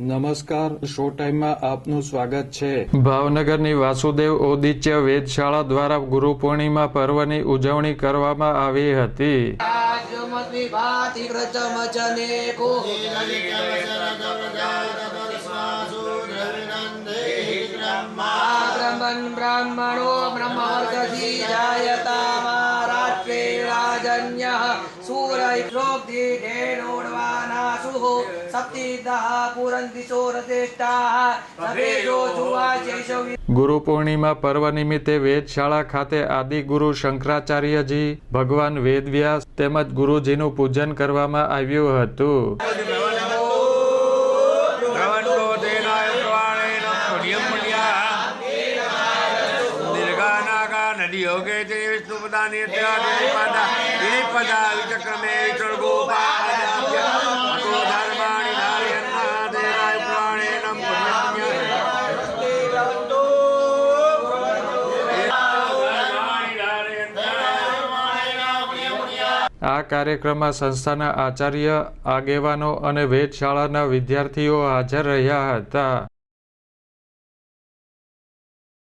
નમસ્કાર શો ટાઈમમાં આપનું સ્વાગત છે. ભાવનગરની વાસુદેવ ઓદિત્ય વેધશાળા દ્વારા ગુરુ પૂર્ણિમા પર્વની ઉજવણી કરવામાં આવી હતી. બ્રહ્મણ બ્રાહ્મણો બ્રહ્મવર્ગથી જાયતા રાત્રે રાજન્ય સૂરૈક્રોબ્ધિ ગુરુ પૂર્ણિમા પર્વ નિમિત્તે વેદશાળા ખાતે આદિ ગુરુ શંકરાચાર્યજી ભગવાન વેદવ્યાસ તેમજ ગુરુજીનું પૂજન કરવામાં આવ્યું હતું. નદી યોગે છે વિષ્ણુ પદા નિયત્રા પદા વિચક્રમે વિચર્ગો આ કાર્યક્રમમાં સંસ્થાના આચાર્ય આગેવાનો અને વેધશાળાના વિદ્યાર્થીઓ હાજર રહ્યા હતા.